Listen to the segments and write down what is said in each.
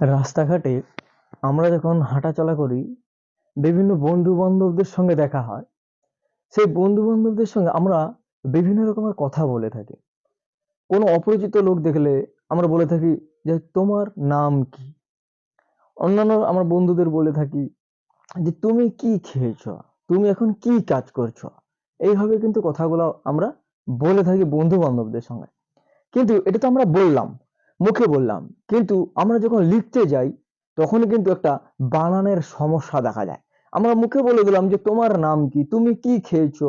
রাস্তাঘাটে আমরা যখন হাঁটাচলা করি, বিভিন্ন বন্ধু বান্ধবদের সঙ্গে দেখা হয়। সেই বন্ধু বান্ধবদের সঙ্গে আমরা বিভিন্ন রকমের কথা বলে থাকি। কোনো অপরিচিত লোক দেখলে আমরা বলে থাকি যে, তোমার নাম কি? অন্যান্য আমার বন্ধুদের বলে থাকি যে, তুমি কি খেয়েছো? তুমি এখন কি কাজ করছ? এইভাবে কিন্তু কথাগুলো আমরা বলে থাকি বন্ধু বান্ধবদের সঙ্গে। কিন্তু এটা তো আমরা বললাম। মুখে বললাম। কিন্তু আমরা যখন লিখতে যাই তখন কিন্তু একটা বানানের সমস্যা দেখা যায়। আমরা মুখে বলে দিলাম যে, তোমার নাম কি? তুমি কি খেয়েছো?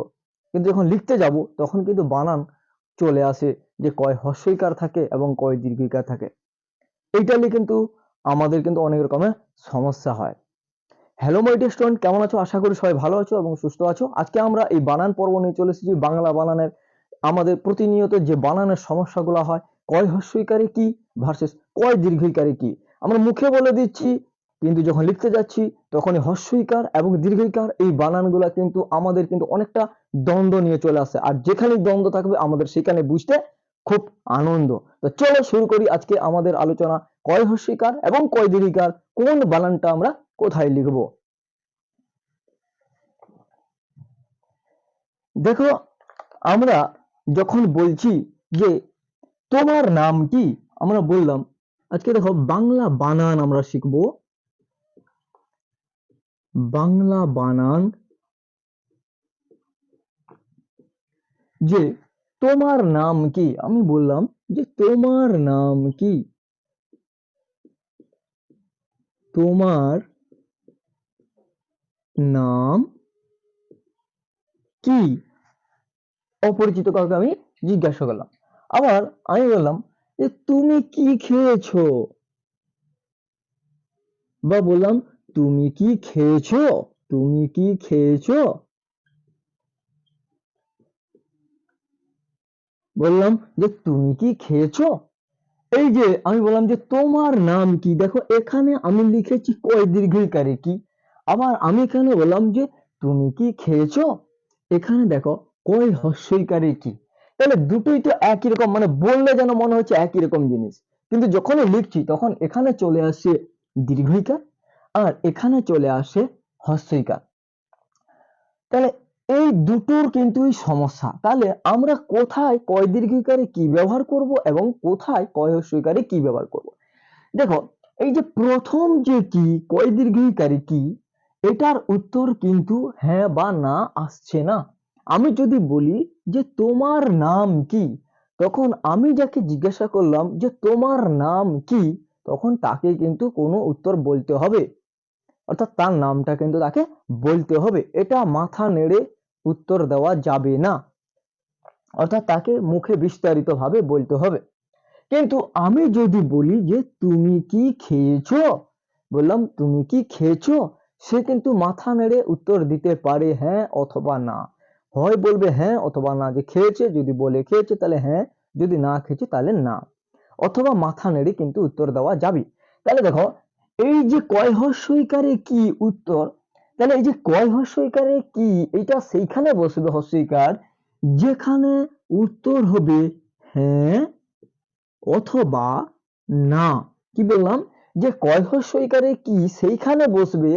কিন্তু যখন লিখতে যাব, তখন কিন্তু বানান চলে আসে যে, কয় হস্যইকার থাকে এবং কয় দীর্ঘিকার থাকে। এইটা নিয়ে কিন্তু আমাদের কিন্তু অনেক রকমের সমস্যা হয়। হ্যালো মাই স্টুডেন্ট কেমন আছো? আশা করি সবাই ভালো আছো এবং সুস্থ আছো। আজকে আমরা এই বানান পর্ব নিয়ে চলে এসেছি। বাংলা বানানের আমাদের প্রতিনিয়ত যে বানানের সমস্যাগুলো হয় কয় হস্যইকারে কি ভার্সেস কয় দীর্ঘইকারে কি? আমরা মুখে বলে দিচ্ছি, কিন্তু যখন লিখতে যাচ্ছি, তখনই হস্যইকার এবং দীর্ঘইকার এই বানানগুলো কিন্তু আমাদের কিন্তু অনেকটা দ্বন্দ্ব নিয়ে চলে আসে। আর যেখানে দ্বন্দ্ব থাকবে, আমাদের সেখানে বুঝতে খুব আনন্দ। তো চলো শুরু করি আজকে আমাদের আলোচনা, কয় হস্যিকার এবং কয় দীর্ঘিকার কোন বানানটা আমরা কোথায় লিখব? দেখো, আমরা যখন বলছি যে তোমার নাম কি? আমরা বললাম, আজকে দেখো বাংলা বানান আমরা শিখব। বাংলা বানান যে তোমার নাম কি? আমি বললাম যে তোমার নাম কি? তোমার নাম কি? অপরিচিত কাউকে আমি জিজ্ঞাসা করলাম। আবার আমি বললাম যে তুমি কি খেয়েছো? বা বললাম, তুমি কি খেয়েছো? তুমি কি খেয়েছো? বললাম যে, তুমি কি খেয়েছো? এই যে আমি বললাম যে, তোমার নাম কি? দেখো, এখানে আমি লিখেছি কয় দীর্ঘইকারে কি? আবার আমি এখানে বললাম যে, তুমি কি খেয়েছো? এখানে দেখো, কয় হস্যইকারে কি? তাহলে দুটোই তো একই রকম মানে বললে যেন মনে হচ্ছে একই রকম জিনিস। কিন্তু যখনই লিখছি, তখন এখানে চলে আসে দীর্ঘইকার আর এখানে চলে আসে হস্যইকার তাহলে এই দুটোর কিন্তুই সমস্যা। তাহলে আমরা কোথায় কয় দীর্ঘিকারে কি ব্যবহার করব এবং কোথায় কয় হস্যইকারে কি ব্যবহার করব? দেখো, এই যে প্রথম যে কি, কয় দীর্ঘিকারে কি, এটার উত্তর কিন্তু হ্যাঁ বা না আসছে না। আমি যদি বলি যে তোমার নাম কি, তখন আমি যাকে জিজ্ঞাসা করলাম যে তোমার নাম কি, তখন তাকে কিন্তু কোনো উত্তর বলতে হবে। অর্থাৎ তার নামটা কিন্তু তাকে বলতে হবে। এটা মাথা নেড়ে উত্তর দেওয়া যাবে না। অর্থাৎ তাকে মুখে বিস্তারিত ভাবে বলতে হবে। কিন্তু আমি যদি বলি যে তুমি কি খেয়েছো, বললাম তুমি কি খেয়েছো, সে কিন্তু মাথা নেড়ে উত্তর দিতে পারে হ্যাঁ অথবা না। হয় বলবে হ্যাঁ অথবা না যে খেয়েছে, যদি বলে খেয়েছে তাহলে হ্যাঁ যদি না খেয়েছে তাহলে না। অথবা মাথা নেড়ে কিন্তু উত্তর দেওয়া যাবে। তাহলে দেখো, এই যে কয় হস্যইকারে কি উত্তর? তাহলে এই যে কয় হস্যইকারে কি, এটা সেইখানে বসবে হস্যইকার, যেখানে উত্তর হবে হ্যাঁ অথবা না। কি বললাম? যে কয় হস্যইকারে কি সেইখানে বসবে,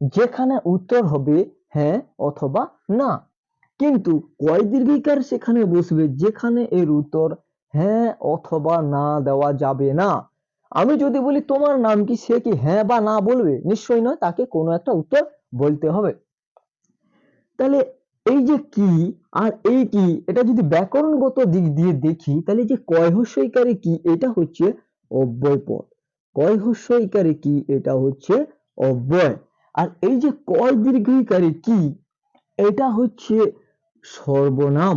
যেখানে উত্তর হবে হ্যাঁ অথবা না। কিন্তু কয় দীর্ঘিকার সেখানে বসবে? যেখানে এর উত্তর হ্যাঁ অথবা না দেওয়া যাবে না। আমি যদি বলি, তোমার নাম কি? সে কি হ্যাঁ বা না বলবে? নিশ্চয়ই নয়, তাকে কোনো একটা উত্তর বলতে হবে। তাহলে এই যে কি আর এই কি, এটা যদি ব্যাকরণগত দিক দিয়ে দেখি, তাহলে যে কয় হস্যইকারে কি, এটা হচ্ছে অব্যয় পদ। কয় হস্যইকারে কি, এটা হচ্ছে অব্যয়। আর এই যে কয় দীর্ঘইকারে কি, এটা হচ্ছে সর্বনাম।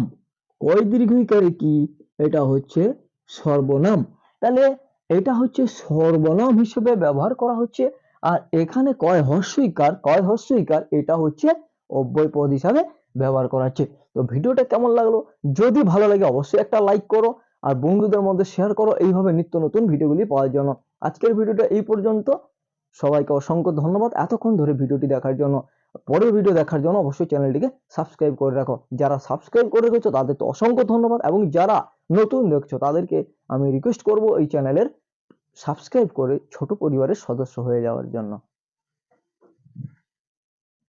কয় দীর্ঘইকারে কি? এটা হচ্ছে সর্বনাম। তাহলে এটা হচ্ছে সর্বনাম হিসেবে ব্যবহার করা হচ্ছে। আর এখানে কয় হস্যইকার কয় হস্যইকার এটা হচ্ছে অব্যয় পদ হিসাবে ব্যবহার করা হচ্ছে। তো ভিডিওটা কেমন লাগল? যদি ভালো লাগে অবশ্যই একটা লাইক করো আর বন্ধুদের মধ্যে শেয়ার করো। এইভাবে নিত্য নতুন ভিডিওগুলি পাওয়ার জন্য। আজকের ভিডিওটা এই পর্যন্ত। সবাইকে অসংখ্য ধন্যবাদ এতক্ষণ ধরে ভিডিওটি দেখার জন্য। পরের ভিডিও দেখার জন্য অবশ্যই চ্যানেলটিকে সাবস্ক্রাইব করে রাখো। যারা সাবস্ক্রাইব করে রেখেছো, তাদের তো অসংখ্য ধন্যবাদ এবং যারা নতুন দেখছ, তাদেরকে আমি রিকোয়েস্ট করব এই চ্যানেলের সাবস্ক্রাইব করে ছোট পরিবারের সদস্য হয়ে যাওয়ার জন্য।